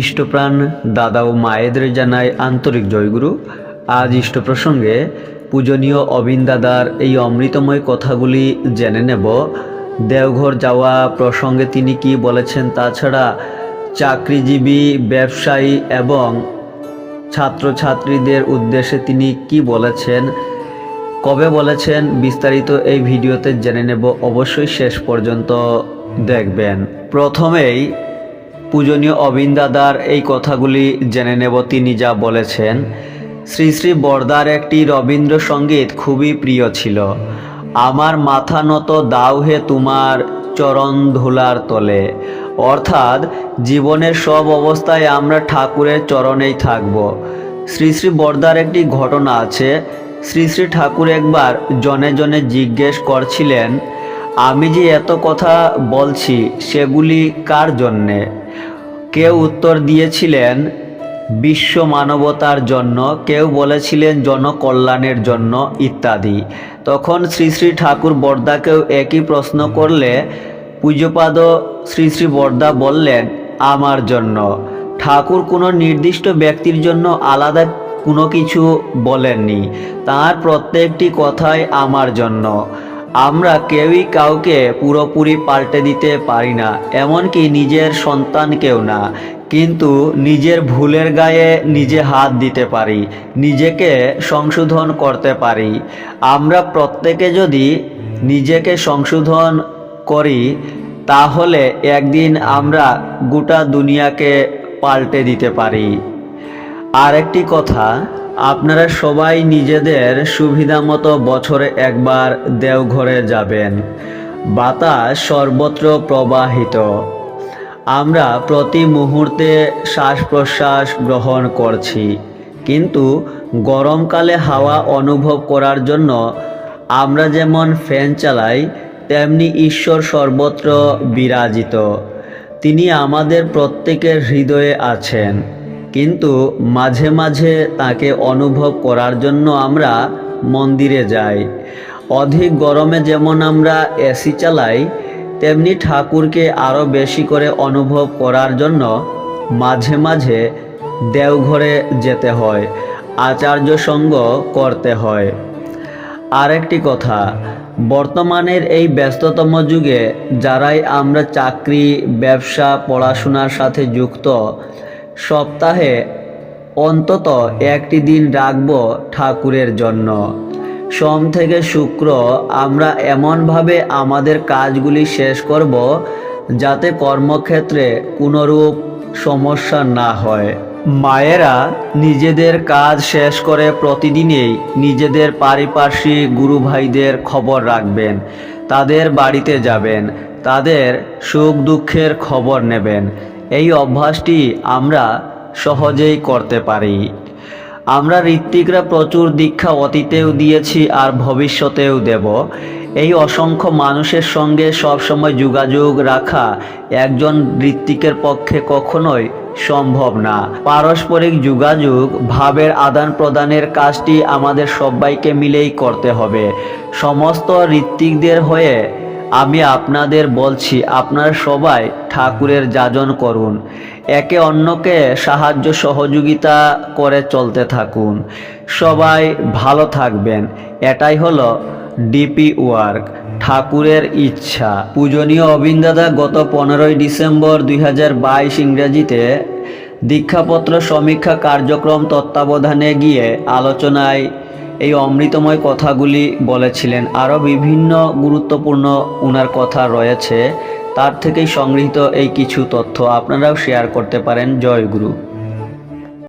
ইষ্টপ্রাণ দাদা ও মায়েদের জানায় আন্তরিক জয়গুরু। আজ ইষ্ট প্রসঙ্গে পূজনীয় অবিন দাদার এই অমৃতময় কথাগুলি জেনে নেব। দেওঘর যাওয়া প্রসঙ্গে তিনি কি বলেছেন তাছাড়া চাকরিজীবী, ব্যবসায়ী এবং ছাত্রছাত্রীদের উদ্দেশ্যে তিনি কি বলেছেন, কবে বলেছেন বিস্তারিত এই ভিডিওতে জেনে নেব। অবশ্যই শেষ পর্যন্ত দেখবেন। প্রথমেই পূজনীয় অবিন দাদার এই কথাগুলি জেনে নেব। তিনি যা বলেছেন। শ্রী শ্রী বরদার একটি রবীন্দ্রসঙ্গীত খুবই প্রিয় ছিল। আমার মাথা নত দাও হে তোমার চরণ ধুলার তলে। অর্থাৎ জীবনের সব অবস্থায় আমরা ঠাকুরের চরণেই থাকব। শ্রী শ্রী বরদার একটি ঘটনা আছে। শ্রী শ্রী ঠাকুর একবার জনে জনে জিজ্ঞেস করছিলেন, আমি যে এত কথা বলছি, সেগুলি কার জন্যে? কেউ উত্তর দিয়েছিলেন? বিশ্ব মানবতার জন্য। কেউ বলেছিলেন জনকল্যাণের জন্য, ইত্যাদি। তখন শ্রী শ্রী ঠাকুর বর্দাকেও একই প্রশ্ন করলে, পূজ্যপাদ শ্রী শ্রী বর্দা বললেন, আমার জন্য। ঠাকুর কোনো নির্দিষ্ট ব্যক্তির জন্য আলাদা কোনো কিছু বলেননি। তার প্রত্যেকটি কথাই আমার জন্য। আমরা কেউই কাউকে পুরোপুরি পাল্টে দিতে পারি না, এমনকি নিজের সন্তানকেও না। কিন্তু নিজের ভুলের গায়ে নিজে হাত দিতে পারি, নিজেকে সংশোধন করতে পারি। আমরা প্রত্যেকে যদি নিজেকে সংশোধন করি, তাহলে একদিন আমরা গোটা দুনিয়াকে পাল্টে দিতে পারি। আরেকটি কথা আপনারা সবাই নিজেদের সুবিধা মতো বছরে একবার দেওঘরে যাবেন। বাতাস সর্বত্র প্রবাহিত। আমরা প্রতি মুহূর্তে শ্বাস প্রশ্বাস গ্রহণ করছি। কিন্তু গরমকালে হাওয়া অনুভব করার জন্য আমরা যেমন ফ্যান চালাই, তেমনি ঈশ্বর সর্বত্র বিরাজিত। তিনি আমাদের প্রত্যেকের হৃদয়ে আছেন। কিন্তু মাঝে মাঝে তাকে অনুভব করার জন্য আমরা মন্দিরে যাই। অধিক গরমে যেমন আমরা এসি চালাই, তেমনি ঠাকুরকে আরও বেশি করে অনুভব করার জন্য মাঝে মাঝে দেওঘরে যেতে হয়, আচার্য সঙ্গ করতে হয়। আরেকটি কথা, বর্তমানের এই ব্যস্ততম যুগে যারাই আমরা চাকরি, ব্যবসা, পড়াশোনার সাথে যুক্ত সপ্তাহে অন্তত একটি দিন রাখব ঠাকুরের জন্য। সোম থেকে শুক্র আমরা এমনভাবে আমাদের কাজগুলি শেষ করব যাতে কর্মক্ষেত্রে কোনোরূপ সমস্যা না হয়। মায়েরা নিজেদের কাজ শেষ করে প্রতিদিনেই নিজেদের পারিপার্শ্বিক গুরু ভাইদের খবর রাখবেন, তাদের বাড়িতে যাবেন, তাদের সুখ দুঃখের খবর নেবেন। এই অভ্যাসটি আমরা সহজেই করতে পারি। আমরা ঋত্বিকরা প্রচুর দীক্ষা অতীতেও দিয়েছি আর ভবিষ্যতেও দেব। এই অসংখ্য মানুষের সঙ্গে সবসময় যোগাযোগ রাখা একজন ঋত্বিকের পক্ষে কখনোই সম্ভব না। পারস্পরিক যোগাযোগ, ভাবের আদান প্রদানের কাজটি আমাদের সবাইকে মিলেই করতে হবে। সমস্ত ঋত্বিকদের হয়ে আমি আপনাদের বলছি, আপনারা সবাই ঠাকুরের যাজন করুন। একে অন্যকে সাহায্য সহযোগিতা করে চলতে থাকুন। সবাই ভালো থাকবেন। এটাই হলো ডিপি ওয়ার্ক, ঠাকুরের ইচ্ছা। পূজনীয় অবিন্দাদা গত পনেরোই ডিসেম্বর দুই হাজার বাইশ ইংরেজিতে দীক্ষাপত্র সমীক্ষা কার্যক্রম তত্ত্বাবধানে গিয়ে আলোচনায় এই অমৃতময় কথাগুলি বলেছিলেন। আরও বিভিন্ন গুরুত্বপূর্ণ উনার কথা রয়েছে। তার থেকেই সংগৃহীত এই কিছু তথ্য আপনারাও শেয়ার করতে পারেন। জয় গুরু।